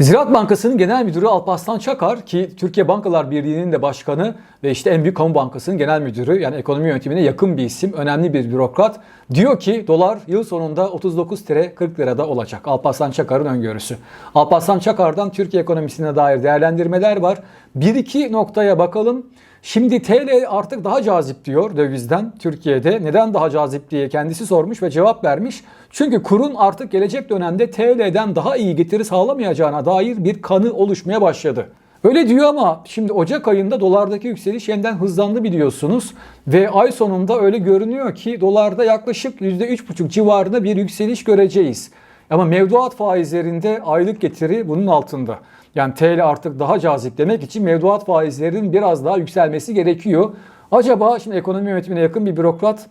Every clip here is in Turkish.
Ziraat Bankası'nın genel müdürü Alparslan Çakar ki Türkiye Bankalar Birliği'nin de başkanı ve işte en büyük kamu bankasının genel müdürü yani ekonomi yönetimine yakın bir isim, önemli bir bürokrat diyor ki dolar yıl sonunda 39 TL 40 lirada olacak. Alparslan Çakar'ın öngörüsü. Alparslan Çakar'dan Türkiye ekonomisine dair değerlendirmeler var. Bir iki noktaya bakalım. Şimdi TL artık daha cazip diyor dövizden Türkiye'de. Neden daha cazip diye kendisi sormuş ve cevap vermiş. Çünkü kurun artık gelecek dönemde TL'den daha iyi getiri sağlamayacağına dair bir kanı oluşmaya başladı. Öyle diyor ama şimdi Ocak ayında dolardaki yükseliş yeniden hızlandı biliyorsunuz. Ve ay sonunda öyle görünüyor ki dolarda yaklaşık %3,5 civarında bir yükseliş göreceğiz. Ama mevduat faizlerinde aylık getiri bunun altında. Yani TL artık daha cazip demek için mevduat faizlerinin biraz daha yükselmesi gerekiyor. Acaba şimdi ekonomi yönetimine yakın bir bürokrat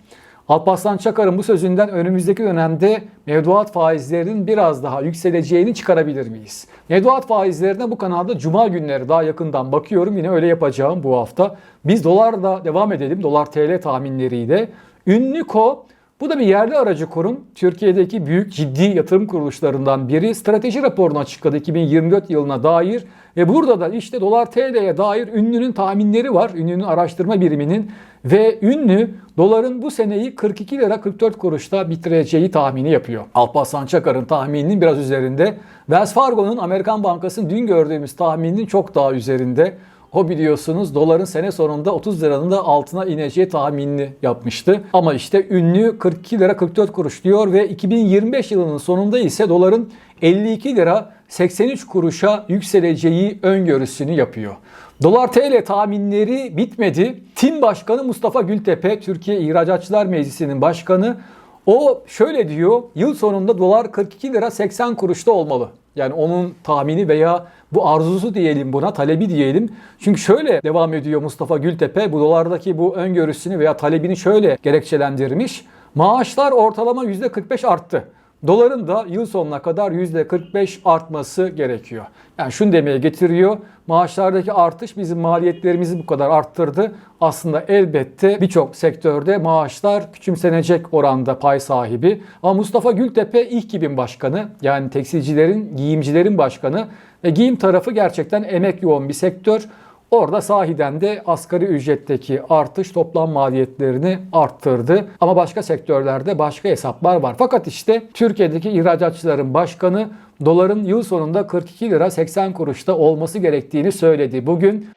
Alparslan Çakar'ın bu sözünden önümüzdeki dönemde mevduat faizlerinin biraz daha yükseleceğini çıkarabilir miyiz? Mevduat faizlerine bu kanalda cuma günleri daha yakından bakıyorum. Yine öyle yapacağım bu hafta. Biz dolarla devam edelim. Dolar TL tahminleriyle. Ünlüko bu da bir yerli aracı kurum. Türkiye'deki büyük ciddi yatırım kuruluşlarından biri. Strateji raporunu açıkladı 2024 yılına dair. Ve burada da işte dolar TL'ye dair ünlünün tahminleri var. Ünlünün araştırma biriminin. Ve ünlü doların bu seneyi 42 lira 44 kuruşta bitireceği tahmini yapıyor. Alparslan Çakar'ın tahmininin biraz üzerinde. Wells Fargo'nun Amerikan Bankası'nın dün gördüğümüz tahmininin çok daha üzerinde. O biliyorsunuz doların sene sonunda 30 liranın da altına ineceği tahminini yapmıştı. Ama işte ünlü 42 lira 44 kuruş diyor ve 2025 yılının sonunda ise doların 52 lira 83 kuruşa yükseleceği öngörüsünü yapıyor. Dolar TL tahminleri bitmedi. Tim Başkanı Mustafa Gültepe, Türkiye İhracatçılar Meclisi'nin başkanı o şöyle diyor, yıl sonunda dolar 42 lira 80 kuruşta olmalı. Yani onun tahmini veya bu arzusu diyelim buna, talebi diyelim. Çünkü şöyle devam ediyor Mustafa Gültepe, bu dolardaki bu öngörüsünü veya talebini şöyle gerekçelendirmiş. Maaşlar ortalama %45 arttı. Doların da yıl sonuna kadar %45 artması gerekiyor. Yani şunu demeye getiriyor. Maaşlardaki artış bizim maliyetlerimizi bu kadar arttırdı. Aslında elbette birçok sektörde maaşlar küçümsenecek oranda pay sahibi. Ama Mustafa Gültepe ilk gibin başkanı yani tekstilcilerin, giyimcilerin başkanı ve giyim tarafı gerçekten emek yoğun bir sektör. Orada sahiden de asgari ücretteki artış toplam maliyetlerini arttırdı. Ama başka sektörlerde başka hesaplar var. Fakat işte Türkiye'deki ihracatçıların başkanı doların yıl sonunda 42 lira 80 kuruşta olması gerektiğini söyledi. Bugün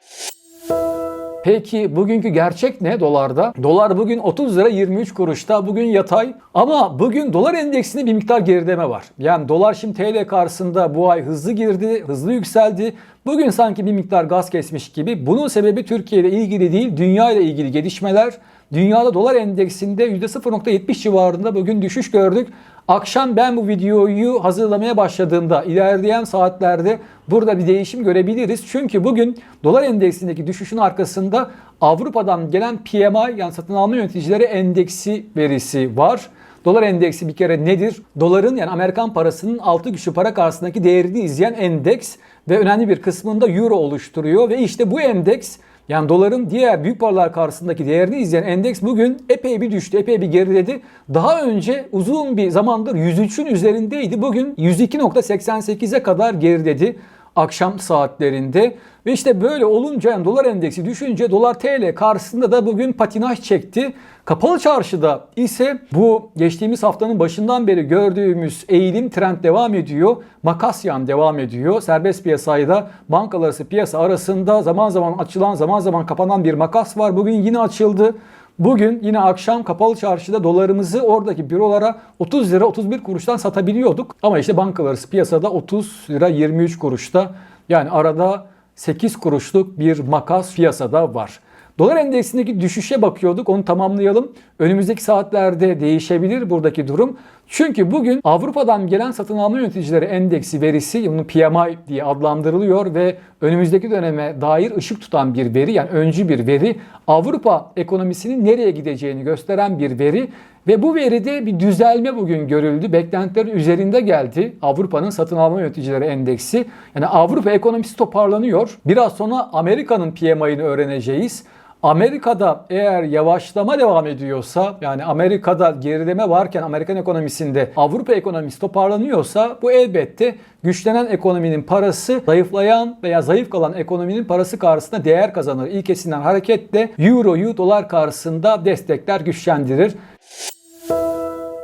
Peki bugünkü gerçek ne dolarda? Dolar bugün 30 lira 23 kuruşta. Bugün yatay. Ama bugün dolar endeksinde bir miktar gerileme var. Yani dolar şimdi TL karşısında bu ay hızlı girdi, hızlı yükseldi. Bugün sanki bir miktar gaz kesmiş gibi. Bunun sebebi Türkiye ile ilgili değil, dünya ile ilgili gelişmeler. Dünyada dolar endeksinde %0.70 civarında bugün düşüş gördük. Akşam ben bu videoyu hazırlamaya başladığımda ilerleyen saatlerde burada bir değişim görebiliriz. Çünkü bugün dolar endeksindeki düşüşün arkasında Avrupa'dan gelen PMI yani satın alma yöneticileri endeksi verisi var. Dolar endeksi bir kere nedir? Doların yani Amerikan parasının altı güçlü para karşısındaki değerini izleyen endeks ve önemli bir kısmında euro oluşturuyor ve işte bu endeks yani doların diğer büyük paralar karşısındaki değerini izleyen endeks bugün epey bir düştü, epey bir geriledi. Daha önce uzun bir zamandır 103'ün üzerindeydi. Bugün 102.88'e kadar geriledi akşam saatlerinde. Ve işte böyle olunca yani dolar endeksi düşünce dolar TL karşısında da bugün patinaj çekti. Kapalı çarşıda ise bu geçtiğimiz haftanın başından beri gördüğümüz eğilim trend devam ediyor. Makasyan devam ediyor. Serbest piyasayla bankalar arası piyasa arasında zaman zaman açılan zaman zaman kapanan bir makas var. Bugün yine açıldı. Bugün yine akşam kapalı çarşıda dolarımızı oradaki bürolara 30 lira 31 kuruştan satabiliyorduk. Ama işte bankalar arası piyasada 30 lira 23 kuruşta yani arada 8 kuruşluk bir makas piyasada var. Dolar endeksindeki düşüşe bakıyorduk. Onu tamamlayalım. Önümüzdeki saatlerde değişebilir buradaki durum. Çünkü bugün Avrupa'dan gelen satın alma yöneticileri endeksi verisi, bunun PMI diye adlandırılıyor ve önümüzdeki döneme dair ışık tutan bir veri, yani öncü bir veri. Avrupa ekonomisinin nereye gideceğini gösteren bir veri ve bu veride bir düzelme bugün görüldü. Beklentilerin üzerinde geldi Avrupa'nın satın alma yöneticileri endeksi. Yani Avrupa ekonomisi toparlanıyor. Biraz sonra Amerika'nın PMI'ını öğreneceğiz. Amerika'da eğer yavaşlama devam ediyorsa yani Amerika'da gerileme varken Amerikan ekonomisinde Avrupa ekonomisi toparlanıyorsa bu elbette güçlenen ekonominin parası zayıflayan veya zayıf kalan ekonominin parası karşısında değer kazanır. İlkesinden hareketle Euro'yu dolar karşısında destekler, güçlendirir.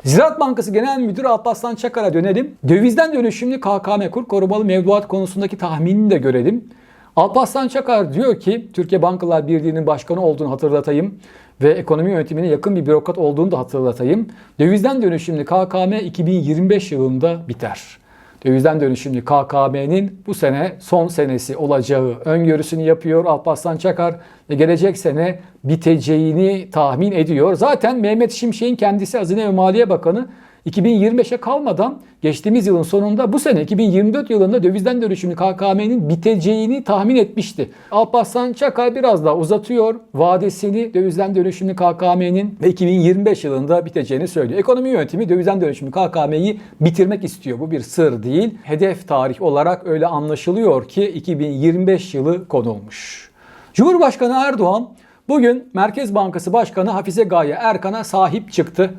Ziraat Bankası Genel Müdürü Alparslan Çakar'a dönelim. Dövizden dönüşümlü KKM kur korumalı mevduat konusundaki tahminini de görelim. Alparslan Çakar diyor ki Türkiye Bankalar Birliği'nin başkanı olduğunu hatırlatayım ve ekonomi yönetimine yakın bir bürokrat olduğunu da hatırlatayım. Dövizden dönüşümlü KKM 2025 yılında biter. Dövizden dönüşümlü KKM'nin bu sene son senesi olacağı öngörüsünü yapıyor Alparslan Çakar ve gelecek sene biteceğini tahmin ediyor. Zaten Mehmet Şimşek'in kendisi Hazine ve Maliye Bakanı 2025'e kalmadan geçtiğimiz yılın sonunda bu sene 2024 yılında dövizden dönüşümlü KKM'nin biteceğini tahmin etmişti. Alparslan Çakar biraz daha uzatıyor vadesini dövizden dönüşümlü KKM'nin ve 2025 yılında biteceğini söylüyor. Ekonomi yönetimi dövizden dönüşümlü KKM'yi bitirmek istiyor. Bu bir sır değil. Hedef tarih olarak öyle anlaşılıyor ki 2025 yılı konulmuş. Cumhurbaşkanı Erdoğan bugün Merkez Bankası Başkanı Hafize Gaye Erkan'a sahip çıktı.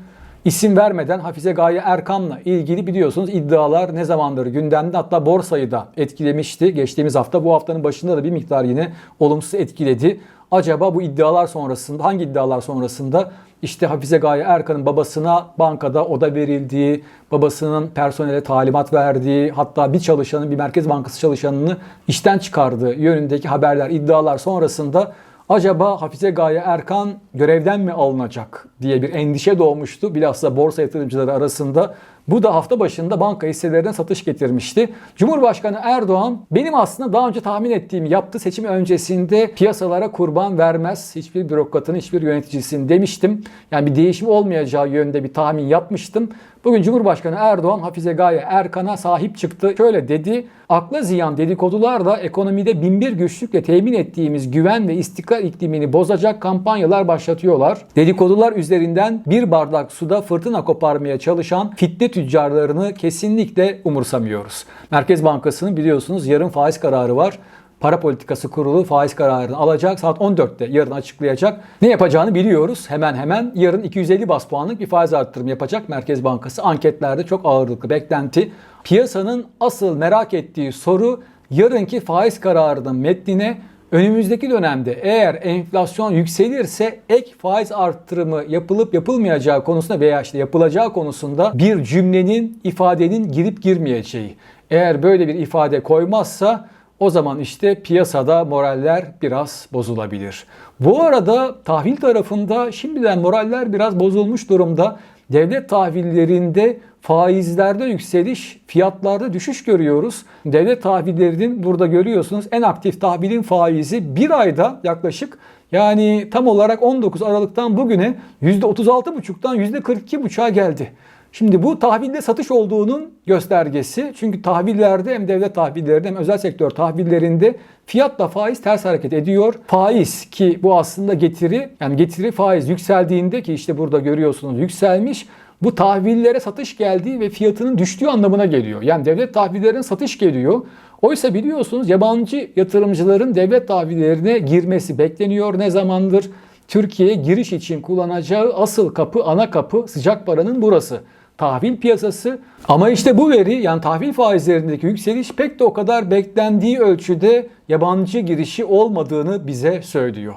İsim vermeden Hafize Gaye Erkan'la ilgili biliyorsunuz iddialar ne zamandır gündemde hatta borsayı da etkilemişti. Geçtiğimiz hafta bu haftanın başında da bir miktar yine olumsuz etkiledi. Acaba bu iddialar sonrasında hangi iddialar sonrasında işte Hafize Gaye Erkan'ın babasına bankada oda verildiği, babasının personele talimat verdiği, hatta bir çalışanın, bir Merkez Bankası çalışanını işten çıkardığı yönündeki haberler, iddialar sonrasında acaba Hafize Gaye Erkan görevden mi alınacak diye bir endişe doğmuştu. Bilhassa borsa yatırımcıları arasında. Bu da hafta başında banka hisselerine satış getirmişti. Cumhurbaşkanı Erdoğan benim aslında daha önce tahmin ettiğim yaptı seçim öncesinde piyasalara kurban vermez hiçbir bürokratın hiçbir yöneticisinin demiştim. Yani bir değişim olmayacağı yönde bir tahmin yapmıştım. Bugün Cumhurbaşkanı Erdoğan Hafize Gaye Erkan'a sahip çıktı. Şöyle dedi. Akla ziyan dedikodularla ekonomide binbir güçlükle temin ettiğimiz güven ve istikrar iklimini bozacak kampanyalar başlatıyorlar. Dedikodular üzerinden bir bardak suda fırtına koparmaya çalışan fitne tüccarlarını kesinlikle umursamıyoruz. Merkez Bankası'nın biliyorsunuz yarın faiz kararı var. Para Politikası Kurulu faiz kararını alacak. Saat 14'te yarın açıklayacak. Ne yapacağını biliyoruz. Hemen hemen yarın 250 bas puanlık bir faiz arttırımı yapacak Merkez Bankası. Anketlerde çok ağırlıklı beklenti. Piyasanın asıl merak ettiği soru yarınki faiz kararının metnine önümüzdeki dönemde eğer enflasyon yükselirse ek faiz arttırımı yapılıp yapılmayacağı konusunda veya işte yapılacağı konusunda bir cümlenin, ifadenin girip girmeyeceği. Eğer böyle bir ifade koymazsa o zaman işte piyasada moraller biraz bozulabilir. Bu arada tahvil tarafında şimdiden moraller biraz bozulmuş durumda. Devlet tahvillerinde faizlerde yükseliş, fiyatlarda düşüş görüyoruz. Devlet tahvillerinin burada görüyorsunuz en aktif tahvilin faizi bir ayda yaklaşık yani tam olarak 19 Aralık'tan bugüne %36,5'tan %42,5'a geldi. Şimdi bu tahvilde satış olduğunun göstergesi. Çünkü tahvillerde hem devlet tahvillerinde hem özel sektör tahvillerinde fiyatla faiz ters hareket ediyor. Faiz ki bu aslında getiri yani getiri faiz yükseldiğinde ki işte burada görüyorsunuz yükselmiş. Bu tahvillere satış geldiği ve fiyatının düştüğü anlamına geliyor. Yani devlet tahvillerine satış geliyor. Oysa biliyorsunuz yabancı yatırımcıların devlet tahvillerine girmesi bekleniyor ne zamandır? Türkiye'ye giriş için kullanacağı asıl kapı, ana kapı sıcak paranın burası tahvil piyasası. Ama işte bu veri yani tahvil faizlerindeki yükseliş pek de o kadar beklendiği ölçüde yabancı girişi olmadığını bize söylüyor.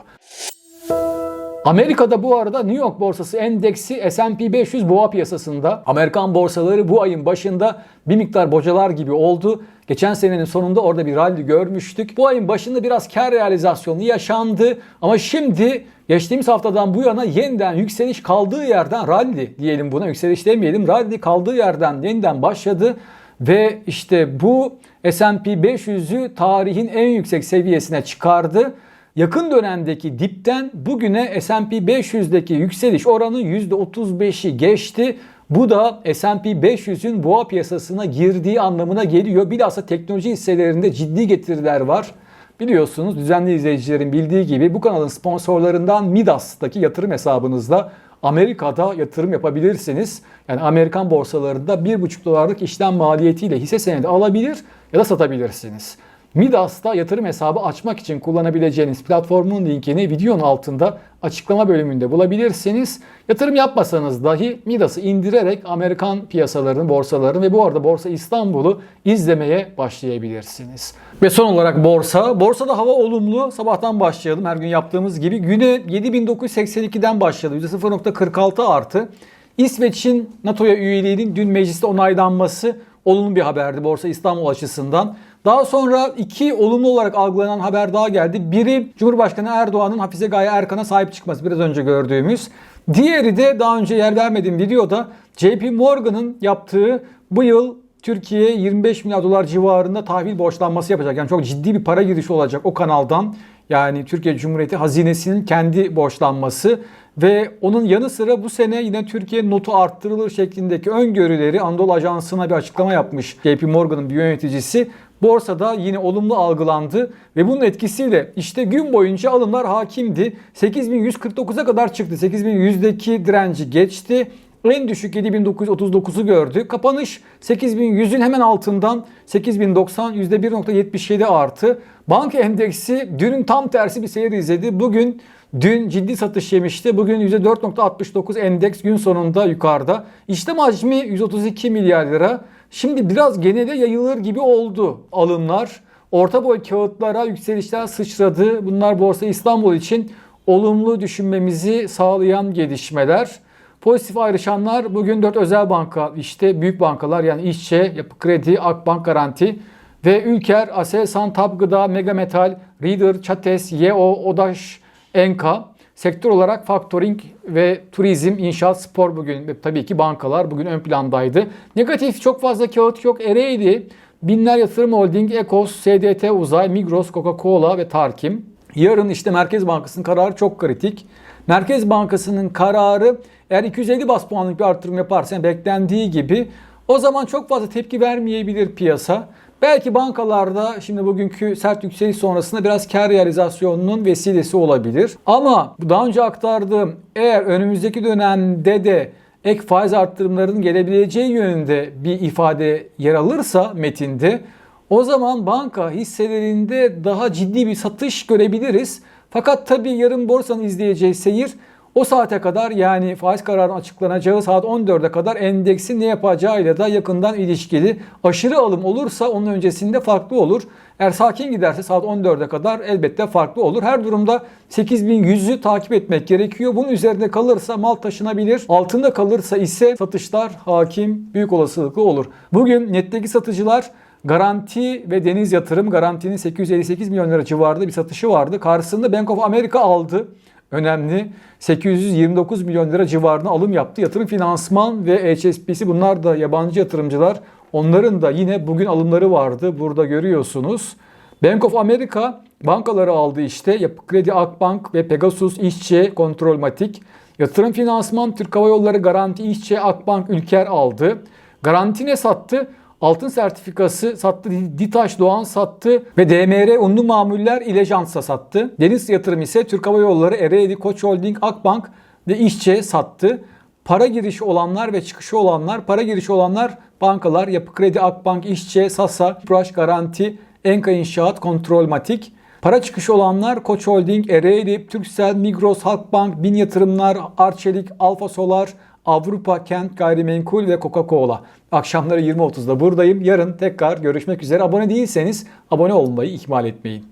Amerika'da bu arada New York borsası endeksi S&P 500 boğa piyasasında. Amerikan borsaları bu ayın başında bir miktar bocalar gibi oldu. Geçen senenin sonunda orada bir rally görmüştük. Bu ayın başında biraz kar realizasyonu yaşandı ama şimdi geçtiğimiz haftadan bu yana yeniden yükseliş kaldığı yerden rally diyelim buna yükseliş demeyelim. Rally kaldığı yerden yeniden başladı ve işte bu S&P 500'ü tarihin en yüksek seviyesine çıkardı. Yakın dönemdeki dipten bugüne S&P 500'deki yükseliş oranı %35'i geçti. Bu da S&P 500'ün boğa piyasasına girdiği anlamına geliyor. Bilhassa teknoloji hisselerinde ciddi getiriler var. Biliyorsunuz düzenli izleyicilerin bildiği gibi bu kanalın sponsorlarından Midas'taki yatırım hesabınızda Amerika'da yatırım yapabilirsiniz. Yani Amerikan borsalarında 1,5 dolarlık işlem maliyetiyle hisse senedi alabilir ya da satabilirsiniz. Midas'ta yatırım hesabı açmak için kullanabileceğiniz platformun linkini videonun altında açıklama bölümünde bulabilirsiniz. Yatırım yapmasanız dahi Midas'ı indirerek Amerikan piyasalarını, borsalarını ve bu arada Borsa İstanbul'u izlemeye başlayabilirsiniz. Ve son olarak borsa. Borsada hava olumlu. Sabahtan başlayalım her gün yaptığımız gibi. Güne 7982'den başladı. %0.46 artı. İsveç'in NATO'ya üyeliğinin dün mecliste onaylanması olumlu bir haberdi Borsa İstanbul açısından. Daha sonra iki olumlu olarak algılanan haber daha geldi. Biri Cumhurbaşkanı Erdoğan'ın Hafize Gaye Erkan'a sahip çıkması biraz önce gördüğümüz. Diğeri de daha önce yer vermediğim videoda JP Morgan'ın yaptığı bu yıl Türkiye 25 milyar dolar civarında tahvil borçlanması yapacak. Yani çok ciddi bir para girişi olacak o kanaldan. Yani Türkiye Cumhuriyeti hazinesinin kendi borçlanması ve onun yanı sıra bu sene yine Türkiye notu arttırılır şeklindeki öngörüleri Anadolu Ajansı'na bir açıklama yapmış JP Morgan'ın bir yöneticisi. Borsada yine olumlu algılandı ve bunun etkisiyle işte gün boyunca alımlar hakimdi. 8149'a kadar çıktı. 8100'deki direnci geçti. En düşük 7939'u gördü. Kapanış 8100'ün hemen altından 8090 %1.77 artı. Banka endeksi dünün tam tersi bir seyir izledi. Bugün dün ciddi satış yemişti. Bugün %4.69 endeks gün sonunda yukarıda. İşlem hacmi 132 milyar lira. Şimdi biraz genele yayılır gibi oldu alımlar. Orta boy kağıtlara yükselişler sıçradı. Bunlar Borsa İstanbul için olumlu düşünmemizi sağlayan gelişmeler. Pozitif ayrışanlar bugün 4 özel banka işte büyük bankalar yani İşçe, Yapı Kredi, Akbank Garanti ve Ülker, Aselsan, Tab Gıda, Mega Metal, Reader, Çates, YO, Odaş, Enka. Sektör olarak faktoring ve turizm, inşaat, spor bugün tabii ki bankalar bugün ön plandaydı. Negatif çok fazla kağıt yok. Ereğli, Binler Yatırım Holding, Ekos, SDT Uzay, Migros, Coca-Cola ve Tarkim. Yarın işte Merkez Bankası'nın kararı çok kritik. Merkez Bankası'nın kararı eğer 250 bas puanlık bir artırım yaparsa beklendiği gibi o zaman çok fazla tepki vermeyebilir piyasa. Belki bankalarda şimdi bugünkü sert yükseliş sonrasında biraz kar realizasyonunun vesilesi olabilir. Ama daha önce aktardığım eğer önümüzdeki dönemde de ek faiz arttırımlarının gelebileceği yönünde bir ifade yer alırsa metinde o zaman banka hisselerinde daha ciddi bir satış görebiliriz. Fakat tabii yarın borsanın izleyeceği seyir o saate kadar yani faiz kararının açıklanacağı saat 14'e kadar endeksin ne yapacağıyla da yakından ilişkili. Aşırı alım olursa onun öncesinde farklı olur. Eğer sakin giderse saat 14'e kadar elbette farklı olur. Her durumda 8100'ü takip etmek gerekiyor. Bunun üzerinde kalırsa mal taşınabilir. Altında kalırsa ise satışlar hakim büyük olasılıklı olur. Bugün netteki satıcılar Garanti ve Deniz Yatırım garantinin 858 milyon lira civarında bir satışı vardı. Karşısında Bank of America aldı. Önemli. 829 milyon lira civarında alım yaptı. Yatırım Finansman ve HSBC bunlar da yabancı yatırımcılar. Onların da yine bugün alımları vardı. Burada görüyorsunuz. Bank of America bankaları aldı işte. Yapı Kredi Akbank ve Pegasus İşçi Kontrolmatik. Yatırım Finansman Türk Hava Yolları Garanti İşçi Akbank Ülker aldı. Garanti ne sattı? Altın sertifikası sattı, Ditaş Doğan sattı ve DMR unlu mamuller İlejans'a sattı. Deniz yatırım ise Türk Hava Yolları, Ereğli, Koç Holding, Akbank ve İşçe sattı. Para girişi olanlar ve çıkışı olanlar, para girişi olanlar bankalar, Yapı Kredi, Akbank, İşçe, Sasa, Praş Garanti, Enka İnşaat, Kontrolmatik. Para çıkışı olanlar Koç Holding, Ereğli, Türksel, Migros, Halkbank, Bin Yatırımlar, Arçelik, Alfa Solar, Avrupa Kent Gayrimenkul ve Coca-Cola. Akşamları 20.30'da buradayım. Yarın tekrar görüşmek üzere. Abone değilseniz abone olmayı ihmal etmeyin.